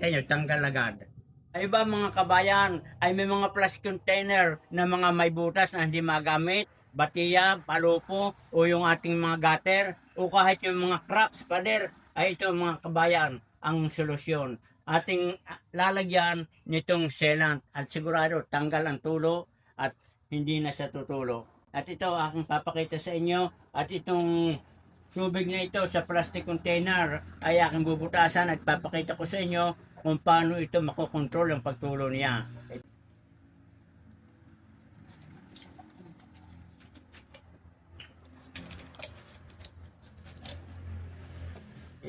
kita nyo, tanggal agad. Ay ba mga kabayan, ay may mga plastic container na mga may butas na hindi magamit, batiya, palupo, o yung ating mga gutter, o kahit yung mga cracks, pader, ay ito mga kabayan, ang solusyon. Ating lalagyan nitong sealant at sigurado tanggal ang tulo at hindi na sa tutulo. At ito aking papakita sa inyo at itong tubig na ito sa plastic container ay aking bubutasan at papakita ko sa inyo kung paano ito makokontrol ang pagtulo niya.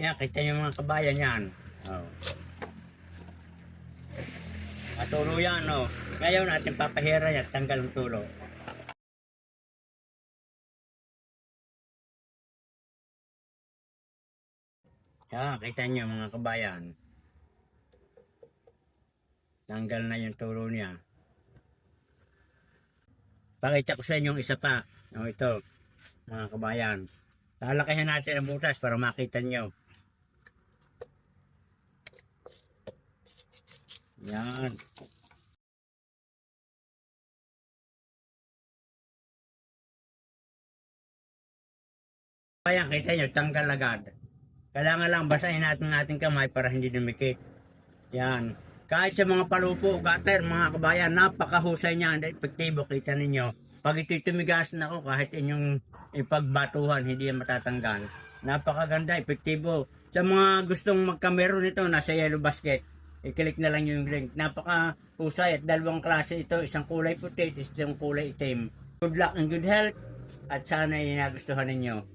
Yan, kita niyo mga kabayan yan. Oh. Matulo yan, oh. Ngayon natin papahira yan, tanggal ang tulo. Yan, kita niyo mga kabayan. Tanggal na yung tulo niya. Pakita ko sa inyo yung isa pa. O ito, mga kabayan. Lalakihan natin ang butas para makita nyo. Yan. Ayan, kita nyo, tanggal agad. Kailangan lang basahin natin ang ating kamay para hindi dumikit. Yan. Kahit sa mga palupo, gutter, mga kabayan, napakahusay niya. Ang epektibo, kita ninyo. Pag ito'y tumigas na ako, kahit inyong ipagbatuhan, hindi yan matatanggal. Napakaganda, epektibo. Sa mga gustong magkamero nito, nasa yellow basket, i-click na lang yung link. Napaka husay at dalawang klase ito, isang kulay puti, at isang kulay itim. Good luck and good health at sana ay nagustuhan ninyo.